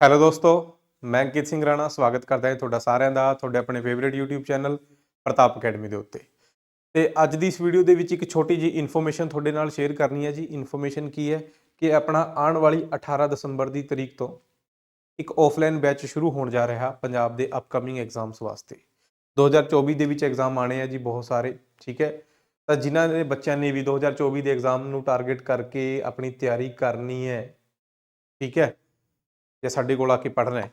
Hello ਦੋਸਤੋ, ਮੈਂ ਅੰਕਿਤ ਸਿੰਘ ਰਾਣਾ, ਸਵਾਗਤ ਕਰਦਾ ਹਾਂ ਤੁਹਾਡਾ ਸਾਰਿਆਂ ਦਾ, ਤੁਹਾਡੇ ਆਪਣੇ favourite YouTube channel Pratap academy ਦੇ ਉੱਤੇ। ਤੇ ਅੱਜ ਦੀ ਇਸ ਵੀਡੀਓ ਦੇ ਵਿੱਚ ਇੱਕ ਛੋਟੀ ਜੀ ਇਨਫੋਰਮੇਸ਼ਨ ਤੁਹਾਡੇ ਨਾਲ ਸ਼ੇਅਰ ਕਰਨੀ ਹੈ ਜੀ। ਇਨਫੋਰਮੇਸ਼ਨ ਕੀ ਹੈ ਕਿ ਆਪਣਾ ਆਉਣ ਵਾਲੀ 18 ਦਸੰਬਰ ਦੀ ਤਰੀਕ ਤੋਂ ਇੱਕ ਆਫਲਾਈਨ ਬੈਚ ਸ਼ੁਰੂ ਹੋਣ ਜਾ ਰਿਹਾ ਪੰਜਾਬ ਦੇ ਅਪਕਮਿੰਗ ਐਗਜ਼ਾਮਸ ਵਾਸਤੇ। 2024 ਦੇ ਵਿੱਚ ਐਗਜ਼ਾਮ ਆਣੇ ਆ ਜੀ ਬਹੁਤ ਸਾਰੇ, ਠੀਕ ਹੈ? ਤਾਂ ਜਿਨ੍ਹਾਂ ਦੇ ਬੱਚਿਆਂ ਨੇ ਵੀ 2024 ਦੇ ਐਗਜ਼ਾਮ ਨੂੰ ਟਾਰਗੇਟ ਕਰਕੇ ਆਪਣੀ ਤਿਆਰੀ ਕਰਨੀ ਹੈ, ਠੀਕ ਹੈ? ਜੇ ਸਾਡੇ ਕੋਲ ਆ ਕੇ ਪੜ੍ਹਨਾ ਹੈ,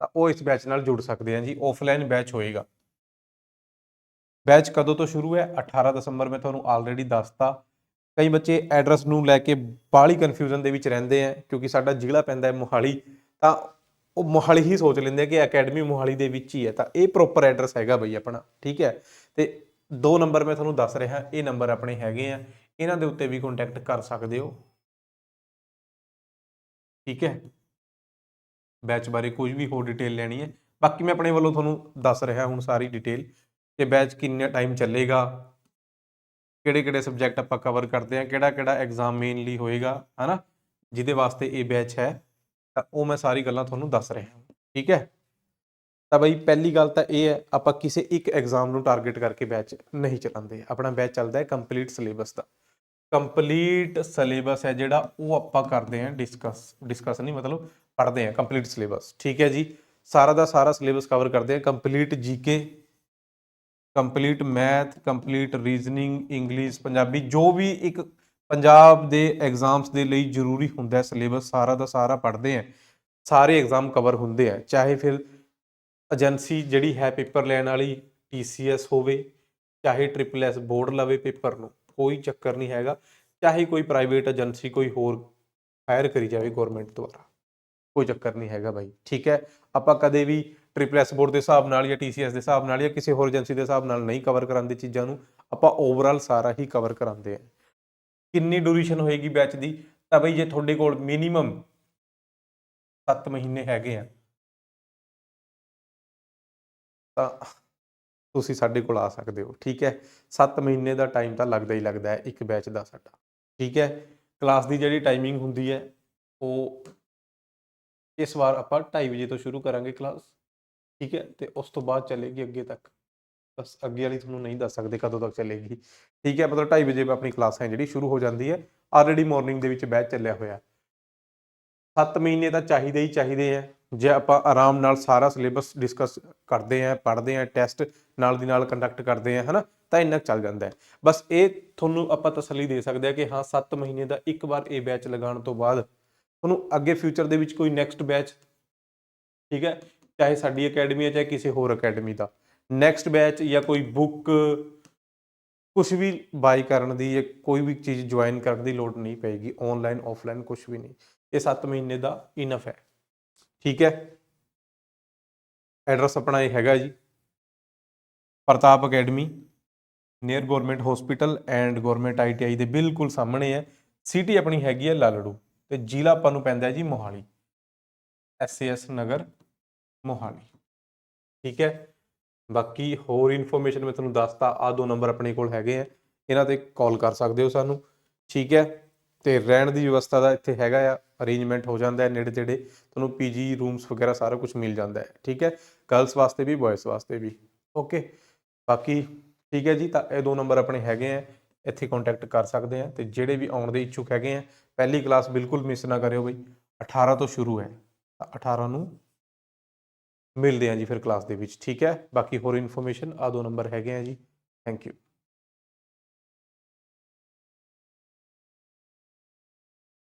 ਤਾਂ ਉਹ ਇਸ ਬੈਚ ਨਾਲ ਜੁੜ ਸਕਦੇ ਆ ਜੀ ਆਫਲਾਈਨ ਬੈਚ ਹੋਏਗਾ। ਬੈਚ ਕਦੋਂ ਤੋਂ ਸ਼ੁਰੂ ਹੈ? 18 ਦਸੰਬਰ, ਮੈਂ ਤੁਹਾਨੂੰ ਆਲਰੇਡੀ ਦੱਸਤਾ। ਕਈ ਬੱਚੇ ਐਡਰੈਸ ਨੂੰ ਲੈ ਕੇ ਬਾਹਲੀ ਕਨਫਿਊਜ਼ਨ ਦੇ ਵਿੱਚ ਰਹਿੰਦੇ ਆ, ਕਿਉਂਕਿ ਸਾਡਾ ਜ਼ਿਲ੍ਹਾ ਪੈਂਦਾ ਹੈ ਮੋਹਾਲੀ, ਤਾਂ ਉਹ ਮੋਹਾਲੀ ਹੀ ਸੋਚ ਲੈਂਦੇ ਆ ਕਿ ਅਕੈਡਮੀ ਮੋਹਾਲੀ ਦੇ ਵਿੱਚ ਹੀ ਹੈ, ਤਾਂ ਇਹ ਪ੍ਰੋਪਰ ਐਡਰੈਸ ਹੈਗਾ ਬਈ ਆਪਣਾ, ਠੀਕ ਹੈ? ਤੇ ਦੋ ਨੰਬਰ ਮੈਂ ਤੁਹਾਨੂੰ ਦੱਸ ਰਿਹਾ, ਇਹ ਨੰਬਰ ਆਪਣੇ ਹੈਗੇ ਆ, ਇਹਨਾਂ ਦੇ ਉੱਤੇ ਵੀ ਕੰਟੈਕਟ ਕਰ ਸਕਦੇ ਹੋ। ਠੀਕ ਹੈ? ਬੈਚ ਬਾਰੇ ਕੋਈ ਵੀ ਹੋਰ ਡਿਟੇਲ ਲੈਣੀ ਹੈ। ਬਾਕੀ ਮੈਂ ਆਪਣੇ ਵੱਲੋਂ ਤੁਹਾਨੂੰ ਦੱਸ ਰਿਹਾ ਹੁਣ ਸਾਰੀ ਡਿਟੇਲ ਕਿ ਬੈਚ ਕਿੰਨਾ ਟਾਈਮ ਚੱਲੇਗਾ ਕਿਹੜੇ ਕਿਹੜੇ ਸਬਜੈਕਟ ਆਪਾਂ ਕਵਰ ਕਰਦੇ ਆ ਕਿਹੜਾ ਕਿਹੜਾ ਐਗਜ਼ਾਮ ਮੇਨਲੀ ਹੋਏਗਾ, ਹਨਾ? ਜਿਹਦੇ ਵਾਸਤੇ ਇਹ ਬੈਚ ਹੈ, ਤਾਂ ਉਹ ਮੈਂ ਸਾਰੀ ਗੱਲਾਂ ਤੁਹਾਨੂੰ ਦੱਸ ਰਿਹਾ ਠੀਕ ਹੈ? ਤਾਂ ਬਈ ਪਹਿਲੀ ਗੱਲ ਤਾਂ ਇਹ ਹੈ, ਆਪਾਂ ਕਿਸੇ ਇੱਕ ਐਗਜ਼ਾਮ ਨੂੰ ਟਾਰਗੇਟ ਕਰਕੇ ਬੈਚ ਨਹੀਂ ਚਲਾਉਂਦੇ। ਆਪਣਾ ਬੈਚ ਚੱਲਦਾ ਹੈ ਕੰਪਲੀਟ ਸਿਲੇਬਸ ਦਾ। ਕੰਪਲੀਟ ਸਿਲੇਬਸ ਹੈ ਜਿਹੜਾ ਉਹ ਆਪਾਂ ਕਰਦੇ ਹਾਂ ਡਿਸਕਸ ਡਿਸਕਸ ਨਹੀਂ, ਮਤਲਬ ਪੜ੍ਹਦੇ ਹਾਂ ਕੰਪਲੀਟ ਸਿਲੇਬਸ। ਠੀਕ ਹੈ ਜੀ? ਸਾਰਾ ਦਾ ਸਾਰਾ ਸਿਲੇਬਸ ਕਵਰ ਕਰਦੇ ਹਾਂ। Complete GK complete math, complete reasoning, English, Punjabi, ਜੋ ਵੀ ਇੱਕ ਪੰਜਾਬ ਦੇ ਐਗਜ਼ਾਮਸ ਦੇ ਲਈ ਜ਼ਰੂਰੀ ਹੁੰਦਾ ਹੈ ਸਿਲੇਬਸ, ਸਾਰਾ ਦਾ ਸਾਰਾ ਪੜ੍ਹਦੇ ਹਾਂ। ਸਾਰੇ ਐਗਜ਼ਾਮ ਕਵਰ ਹੁੰਦੇ ਆ। ਚਾਹੇ ਫਿਰ ਏਜੰਸੀ ਜਿਹੜੀ ਹੈ ਪੇਪਰ ਲੈਣ ਵਾਲੀ TCS ਹੋਵੇ, ਚਾਹੇ ਟ੍ਰਿਪਲ ਐਸ ਬੋਰਡ ਲਵੇ ਪੇਪਰ ਨੂੰ। ਕੋਈ ਚੱਕਰ ਨਹੀਂ ਹੈਗਾ, ਚਾਹੇ ਕੋਈ ਪ੍ਰਾਈਵੇਟ ਏਜੰਸੀ ਕੋਈ ਹੋਰ ਹਾਇਰ ਕਰੀ ਜਾਵੇ ਗਵਰਨਮੈਂਟ ਦੁਆਰਾ, ਕੋਈ ਚੱਕਰ ਨਹੀਂ ਹੈਗਾ ਬਾਈ, ਠੀਕ ਹੈ? ਆਪਾਂ ਕਦੇ ਵੀ ਟ੍ਰਿਪਲ ਐਸ ਬੋਰਡ ਦੇ ਹਿਸਾਬ ਨਾਲ ਜਾਂ TCS ਦੇ ਹਿਸਾਬ ਨਾਲ ਜਾਂ ਕਿਸੇ ਹੋਰ ਏਜੰਸੀ ਦੇ ਹਿਸਾਬ ਨਾਲ ਨਹੀਂ ਕਵਰ ਕਰਾਉਂਦੇ ਚੀਜ਼ਾਂ ਨੂੰ, ਆਪਾਂ ਓਵਰਆਲ ਸਾਰਾ ਹੀ ਕਵਰ ਕਰਾਉਂਦੇ ਆ ਕਿੰਨੀ ਡਿਊਰੇਸ਼ਨ ਹੋਏਗੀ ਬੈਚ ਦੀ? ਤਾਂ ਬਈ ਜੇ ਤੁਹਾਡੇ ਕੋਲ ਮਿਨੀਮਮ 7 ਮਹੀਨੇ ਹੈਗੇ ਆ, ਤਾਂ ਤੁਸੀਂ ਸਾਡੇ ਕੋਲ ਆ ਸਕਦੇ ਹੋ, ਠੀਕ ਹੈ? 7 ਮਹੀਨੇ ਦਾ ਟਾਈਮ ਤਾਂ ਲੱਗਦਾ ਹੀ ਲੱਗਦਾ ਹੈ, ਇੱਕ ਬੈਚ ਦਾ ਸਾਡਾ, ਠੀਕ ਹੈ? ਕਲਾਸ ਦੀ ਜਿਹੜੀ ਟਾਈਮਿੰਗ ਹੁੰਦੀ ਹੈ, ਉਹ ਇਸ ਵਾਰ ਆਪਾਂ 2:30 ਵਜੇ ਤੋਂ ਸ਼ੁਰੂ ਕਰਾਂਗੇ ਕਲਾਸ ਠੀਕ ਹੈ? ਤੇ ਉਸ ਤੋਂ ਬਾਅਦ ਚੱਲੇਗੀ ਅੱਗੇ ਤੱਕ, ਬਸ ਅੱਗੇ ਵਾਲੀ ਤੁਹਾਨੂੰ ਨਹੀਂ ਦੱਸ ਸਕਦੇ ਕਦੋਂ ਤੱਕ ਚੱਲੇਗੀ, ਠੀਕ ਹੈ? ਮਤਲਬ 2:30 ਵਜੇ ਆਪਣੀ ਕਲਾਸ ਹੈ ਜਿਹੜੀ ਸ਼ੁਰੂ ਹੋ ਜਾਂਦੀ ਹੈ ਆਲਰੇਡੀ ਮਾਰਨਿੰਗ ਦੇ ਵਿੱਚ ਬੈਚ ਚੱਲਿਆ ਹੋਇਆ 7 ਮਹੀਨੇ ਤਾਂ ਚਾਹੀਦੇ ਹੀ ਚਾਹੀਦੇ ਆ। ਜੇ ਆਪਾਂ ਆਰਾਮ ਨਾਲ ਸਾਰਾ ਸਿਲੇਬਸ ਡਿਸਕਸ ਕਰਦੇ ਆ, ਪੜ੍ਹਦੇ ਆ, ਟੈਸਟ ਨਾਲ ਦੀ ਨਾਲ ਕੰਡਕਟ ਕਰਦੇ ਆ, ਹਨਾ, ਤਾਂ ਇੰਨਾ ਕੁ ਚੱਲ ਜਾਂਦਾ ਹੈ। ਬਸ ਇਹ ਤੁਹਾਨੂੰ ਆਪਾਂ ਤਸੱਲੀ ਦੇ ਸਕਦੇ ਆ ਕਿ ਹਾਂ 7 ਮਹੀਨੇ ਦਾ ਇੱਕ ਵਾਰ ਇਹ ਬੈਚ ਲਗਾਉਣ ਤੋਂ ਬਾਅਦ ਤੁਹਾਨੂੰ ਅੱਗੇ ਫਿਊਚਰ ਦੇ ਵਿੱਚ ਕੋਈ ਨੈਕਸਟ ਬੈਚ ਠੀਕ ਹੈ, ਚਾਹੇ ਸਾਡੀ ਅਕੈਡਮੀ ਹੈ ਚਾਹੇ ਕਿਸੇ ਹੋਰ ਅਕੈਡਮੀ ਦਾ। ਨੈਕਸਟ ਬੈਚ ਜਾਂ ਕੋਈ ਬੁੱਕ ਕੁਝ ਵੀ ਬਾਈ ਕਰਨ ਦੀ ਜਾਂ ਕੋਈ ਵੀ ਚੀਜ਼ ਜੁਆਇਨ ਕਰਨ ਦੀ ਲੋੜ ਨਹੀਂ ਪਏਗੀ। ਆਨਲਾਈਨ ਆਫਲਾਈਨ ਕੁਝ ਵੀ ਨਹੀਂ। ਇਹ 7 ਮਹੀਨੇ ਦਾ ਇਨਫ ਹੈ। ਠੀਕ ਹੈ? ਐਡਰੈਸ ਆਪਣਾ ਇਹ ਹੈਗਾ ਜੀ। Pratap academy near government hospital and government ITI ਦੇ ਬਿਲਕੁਲ ਸਾਹਮਣੇ ਹੈ। ਸਿਟੀ ਆਪਣੀ ਹੈਗੀ ਹੈ ਲਾਲੜੂ ਤੇ ਜ਼ਿਲ੍ਹਾ ਆਪਾਂ ਨੂੰ ਪੈਂਦਾ ਹੈ ਜੀ ਮੋਹਾਲੀ। ਐਸਐਸ ਨਗਰ, ਮੋਹਾਲੀ। ਠੀਕ ਹੈ? ਬਾਕੀ ਹੋਰ ਇਨਫੋਰਮੇਸ਼ਨ ਮੈਂ ਤੁਹਾਨੂੰ ਦੱਸਤਾ ਆ ਦੋ ਨੰਬਰ ਆਪਣੇ ਕੋਲ ਹੈਗੇ ਆ ਇਹਨਾਂ ਤੇ ਕਾਲ ਕਰ ਸਕਦੇ ਹੋ ਸਾਨੂੰ। ਠੀਕ ਹੈ? ਤੇ ਰਹਿਣ ਦੀ ਵਿਵਸਥਾ ਦਾ ਇੱਥੇ ਹੈਗਾ ਆ ਅਰੇਂਜਮੈਂਟ ਹੋ ਜਾਂਦਾ ਹੈ ਨੇੜੇ ਤੇੜੇ, ਤੁਹਾਨੂੰ ਪੀਜੀ ਰੂਮਸ ਵਗੈਰਾ ਸਾਰਾ ਕੁਝ ਮਿਲ ਜਾਂਦਾ ਹੈ, ਠੀਕ ਹੈ? ਗਰਲਸ ਵਾਸਤੇ ਵੀ ਬॉयਜ਼ ਵਾਸਤੇ ਵੀ ਓਕੇ ਬਾਕੀ ਠੀਕ ਹੈ ਜੀ, ਤਾਂ ਇਹ ਦੋ ਨੰਬਰ ਆਪਣੇ ਹੈਗੇ ਆ, ਇੱਥੇ ਕੰਟੈਕਟ ਕਰ ਸਕਦੇ ਆ, ਤੇ ਜਿਹੜੇ ਵੀ ਆਉਣ ਦੇ ਇੱਛੁਕ ਹੈਗੇ ਆ, ਪਹਿਲੀ ਕਲਾਸ ਬਿਲਕੁਲ ਮਿਸ ਨਾ ਕਰਿਓ ਬਈ 18 ਤੋਂ ਸ਼ੁਰੂ ਹੈ, ਤਾਂ 18 ਨੂੰ ਮਿਲਦੇ ਆ ਜੀ ਫਿਰ ਕਲਾਸ ਦੇ ਵਿੱਚ, ਠੀਕ ਹੈ? ਬਾਕੀ ਹੋਰ ਇਨਫੋਰਮੇਸ਼ਨ ਆ ਦੋ ਨੰਬਰ ਹੈਗੇ ਆ ਜੀ ਥੈਂਕ ਯੂ